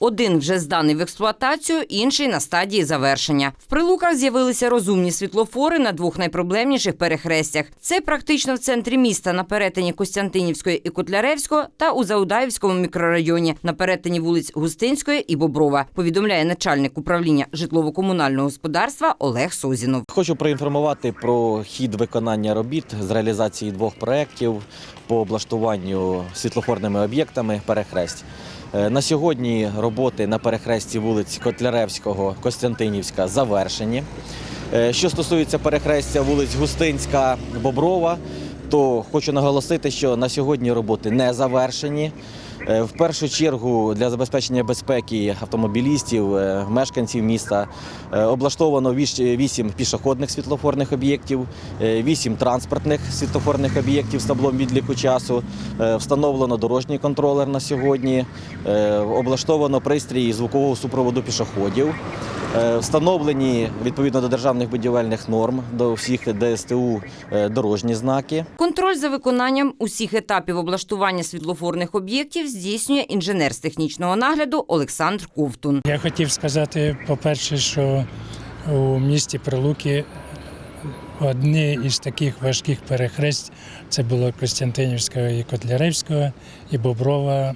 Один вже зданий в експлуатацію, інший на стадії завершення. В прилуках з'явилися розумні світлофори на двох найпроблемніших перехрестях. Це практично в центрі міста на перетині Костянтинівської і Котляревського та у Заудаївському мікрорайоні на перетині вулиць Густинської і Боброва. Повідомляє начальник управління житлово-комунального господарства Олег Созінов. Хочу проінформувати про хід виконання робіт з реалізації двох проєктів по облаштуванню світлофорними об'єктами перехресть. Е, На сьогодні роботи на перехресті вулиць Котляревського, Костянтинівська завершені. Е, Що стосується перехрестя вулиць Густинська, Боброва, то хочу наголосити, що на сьогодні роботи не завершені. Е, В першу чергу для забезпечення безпеки автомобілістів, е, мешканців міста е, облаштовано 8 пішохідних світлофорних об'єктів, 8 транспортних світлофорних об'єктів з таблом відліку часу. Встановлено дорожній контролер на сьогодні, облаштовано пристрій звукового супроводу пішоходів. Встановлені відповідно до державних будівельних норм до всіх ДСТУ дорожні знаки. Контроль за виконанням усіх етапів облаштування світлофорних об'єктів здійснює інженер з технічного нагляду Олександр Ковтун. Я хотів сказати, по-перше, що у місті Прилуки одні із таких важких перехресть це було Костянтинівського і Котляревського, і Боброва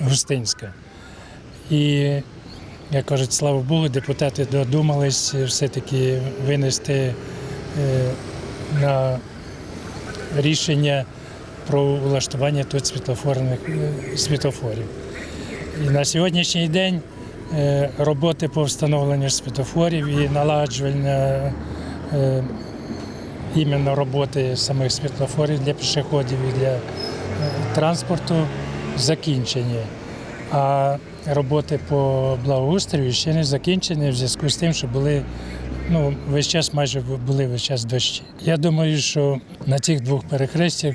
Густинська. І, як кажуть, слава Богу, депутати додумались все-таки винести е, на рішення про влаштування тут світлофорних е, світлофорів. І на сьогоднішній день е, роботи по встановленню світофорів і налагоджування е, іменно роботи самих світлофорів для пішоходів і для транспорту закінчені. А роботи по благоустрою ще не закінчені в зв'язку з тим, що були ну, весь час майже були весь час дощі. Я думаю, що на цих двох перехрестях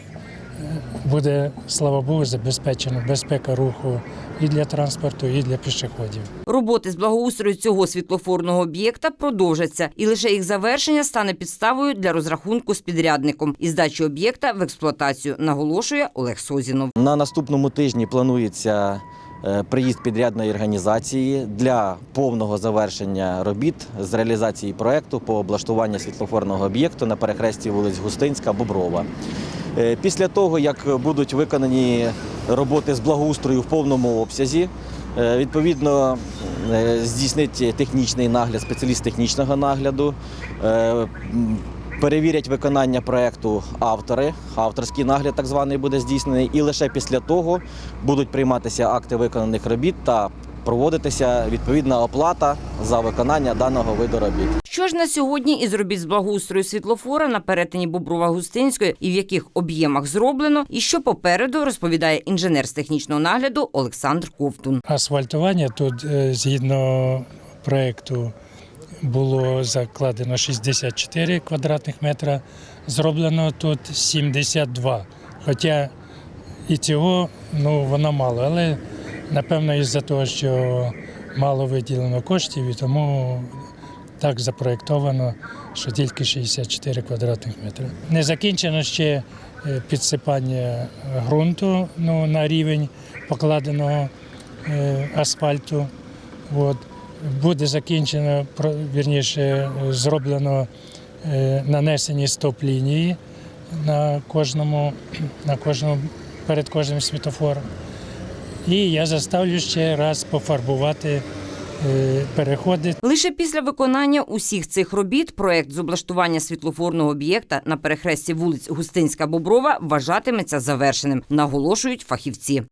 буде, слава Богу, забезпечена безпека руху і для транспорту, і для пішоходів. Роботи з благоустрою цього світлофорного об'єкта продовжаться, і лише їх завершення стане підставою для розрахунку з підрядником і здачі об'єкта в експлуатацію, наголошує Олег Созінов. На наступному тижні планується е, приїзд підрядної організації для повного завершення робіт з реалізації проекту по облаштуванню світлофорного об'єкту на перехресті вулиць Густинська Боброва. Е, Після того, як будуть виконані роботи з благоустрою в повному обсязі, е, відповідно е, здійснить технічний нагляд, спеціаліст технічного нагляду. Перевірять виконання проекту автори. Авторський нагляд так званий буде здійснений, і лише після того будуть прийматися акти виконаних робіт та проводитися відповідна оплата за виконання даного виду робіт. Що ж на сьогодні із робіт з благоустрою світлофора на перетині Боброва-Густинської і в яких об'ємах зроблено, і що попереду розповідає інженер з технічного нагляду Олександр Ковтун. Асфальтування тут е, згідно проєкту було закладено 64 квадратних метра, зроблено тут 72. Хоча і цього ну, воно мало, але напевно із-за того, що мало виділено коштів, і тому так запроєктовано, що тільки 64 квадратних метри. Не закінчено ще е, підсипання ґрунту ну, на рівень покладеного е, асфальту. От. Буде закінчено, вірніше, зроблено е, нанесені стоп-лінії на кожному, на кожному, перед кожним світофором. І я заставлю ще раз пофарбувати е, переходи Лише після виконання усіх цих робіт проект з облаштування світлофорного об'єкта на перехресті вулиць Густинська Боброва вважатиметься завершеним, наголошують фахівці.